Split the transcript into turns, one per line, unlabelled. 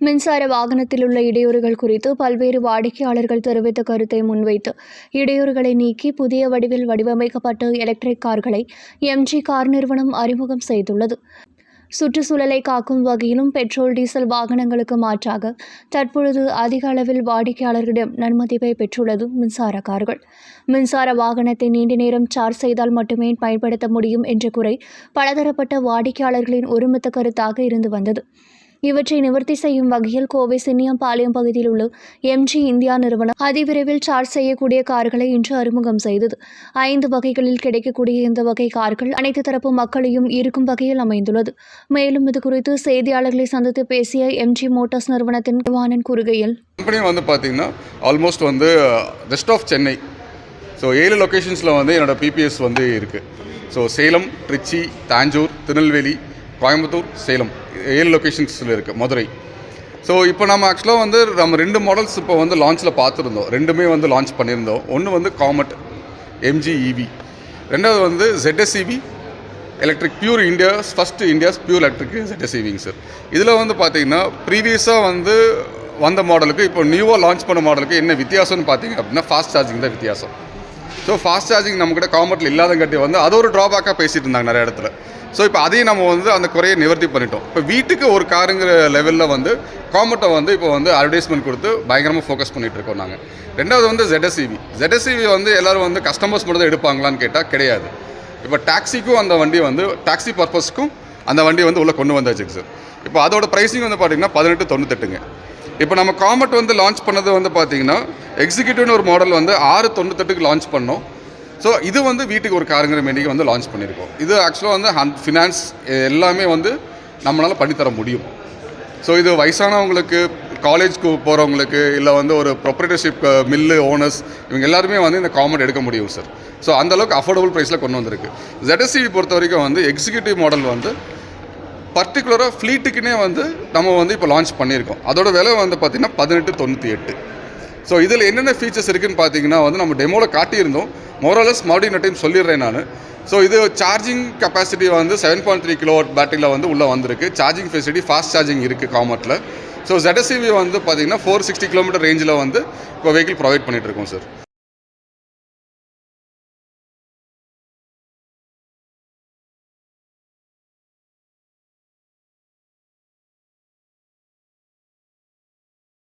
மின்சார வாகனத்தில் உள்ள இடையூறுகள் குறித்து பல்வேறு வாடிக்கையாளர்கள் தெரிவித்த கருத்தை முன்வைத்து இடையூறுகளை நீக்கி புதிய வடிவில் வடிவமைக்கப்பட்ட எலக்ட்ரிக் கார்களை எம்ஜி கார் நிறுவனம் அறிமுகம் செய்துள்ளது. சுற்றுச்சூழலை காக்கும் வகையிலும் பெட்ரோல் டீசல் வாகனங்களுக்கு மாற்றாக தற்பொழுது அதிக அளவில் வாடிக்கையாளர்களிடம் நன்மதிப்பை பெற்றுள்ளது மின்சார கார்கள். மின்சார வாகனத்தை நீண்ட நேரம் சார்ஜ் செய்தால் மட்டுமே பயன்படுத்த முடியும் என்ற குறை பலதரப்பட்ட வாடிக்கையாளர்களின் ஒருமித்த கருத்தாக இருந்து வந்தது. இவற்றை நிவர்த்தி செய்யும் வகையில் கோவை சின்னியம்பாளையம் பகுதியில் உள்ள எம்ஜி இந்தியா நிறுவனம் அதிவிரைவில் சார்ஜ் செய்யக்கூடிய கார்களை இன்று அறிமுகம் செய்தது. ஐந்து வகைகளில் கிடைக்கக்கூடிய இந்த வகை கார்கள் அனைத்து தரப்பு மக்களையும் இருக்கும் வகையில் அமைந்துள்ளது. மேலும் இது குறித்து செய்தியாளர்களை சந்தித்து பேசிய எம்ஜி மோட்டார்ஸ் நிறுவனத்தின் வானன் கூறுகையில்
கம்பெனி வந்து பார்த்தீங்கன்னா ஆல்மோஸ்ட் வந்து ரெஸ்ட் ஆஃப் சென்னை ஸோ ஏழு லொக்கேஷன்ஸில் வந்து என்னோட பிபிஎஸ் வந்து இருக்குது ஸோ சேலம் திருச்சி தாஞ்சூர் திருநெல்வேலி கோயம்புத்தூர் சேலம் ஏழு லொக்கேஷன்ஸில் இருக்குது மதுரை. ஸோ இப்போ நம்ம ஆக்சுவலாக வந்து நம்ம ரெண்டு மாடல்ஸ் இப்போ வந்து லான்ச்சில் பார்த்துருந்தோம். ரெண்டுமே வந்து லான்ச் பண்ணியிருந்தோம். ஒன்று வந்து காமட் எம்ஜி இவி ரெண்டாவது வந்து ZSEV electric pure India's first India's pure electric ZSEVங்க sir இதில் வந்து பார்த்தீங்கன்னா ப்ரீவியஸாக வந்து வந்த மாடலுக்கு இப்போ நியூவாக லான்ச் பண்ண மாடலுக்கு என்ன வித்தியாசம்னு பார்த்தீங்க அப்படின்னா ஃபாஸ்ட் சார்ஜிங் தான் வித்தியாசம். ஸோ ஃபாஸ்ட் சார்ஜிங் நம்மக்கிட்ட காமர்ட்டில் இல்லாதங்காட்டி வந்து அது ஒரு ட்ராபேக்காக பேசிட்டு இருந்தாங்க நிறைய இடத்துல. ஸோ இப்போ அதையும் நம்ம வந்து அந்த குறையை நிவர்த்தி பண்ணிட்டோம். இப்போ வீட்டுக்கு ஒரு காருங்கிற லெவலில் வந்து காமர்ட்டை வந்து இப்போ வந்து அட்வர்டைஸ்மெண்ட் கொடுத்து பயங்கரமாக ஃபோக்கஸ் பண்ணிட்டு இருக்கோம் நாங்கள் ரெண்டாவது வந்து ZSEV ZSEV வந்து எல்லோரும் வந்து கஸ்டமர்ஸ் மட்டும் தான் எடுப்பாங்களான்னு கேட்டால் கிடையாது. இப்போ டாக்ஸிக்கும் அந்த வண்டி வந்து டாக்ஸி பர்பஸ்க்கும் அந்த வண்டி வந்து உள்ளே கொண்டு வந்தாச்சுங்க சார் இப்போ அதோட ப்ரைஸிங் வந்து பார்த்தீங்கன்னா பதினெட்டு தொண்ணூத்தெட்டுங்க. இப்போ நம்ம காமெட் வந்து லான்ச் பண்ணது வந்து பார்த்தீங்கன்னா எக்ஸிக்யூட்டிவ்னு ஒரு மாடல் வந்து ஆறு தொண்ணூத்தெட்டுக்கு லான்ச் பண்ணோம். ஸோ இது வந்து வீட்டுக்கு ஒரு காருங்கிற மாரிக்கு வந்து லான்ச் பண்ணியிருக்கோம் இது ஆக்சுவலாக வந்து ஹன் ஃபினான்ஸ் எல்லாமே வந்து நம்மளால் பண்ணித்தர முடியும். ஸோ இது வயசானவங்களுக்கு காலேஜ்க்கு போகிறவங்களுக்கு இல்லை வந்து ஒரு ப்ரொப்ரேட்டர்ஷிப் மில்லு ஓனர்ஸ் இவங்க எல்லாருமே வந்து இந்த காமெண்ட் எடுக்க முடியும் சார் ஸோ அந்தளவுக்கு அஃபோர்டபுள் ப்ரைஸில் கொண்டு வந்திருக்கு. ZSEV பொறுத்த வரைக்கும் வந்து எக்ஸிக்யூட்டிவ் மாடல் வந்து பர்டிகுலராக ஃப்ளீட்டுக்குனே வந்து நம்ம வந்து இப்போ லான்ச் பண்ணியிருக்கோம். அதோட விலை வந்து பார்த்திங்கன்னா பதினெட்டு தொண்ணூற்றி எட்டு. ஸோ இதில் என்னென்ன ஃபீச்சர்ஸ் இருக்குதுன்னு பார்த்தீங்கன்னா வந்து நம்ம டெமோவில் காட்டியிருந்தோம். மோரலஸ் மறுபடியும் இன்னொரு டைம் சொல்லிடுறேன் நான். ஸோ இது சார்ஜிங் கெப்பாசிட்டி வந்து செவன் பாயிண்ட் த்ரீ கிலோ பேட்டரியில் வந்து உள்ளே வந்திருக்கு. சார்ஜிங் ஃபெசிலிட்டி ஃபாஸ்ட் சார்ஜிங் இருக்குது காமர்ட்டில் ஸோ ஜெடசிவி வந்து பார்த்திங்கன்னா ஃபோர் சிக்ஸ்டி கிலோமீட்டர் ரேஞ்சில் வந்து இப்போ வெஹிக்கிள் ப்ரொவைட் பண்ணிகிட்டு இருக்கோம் சார்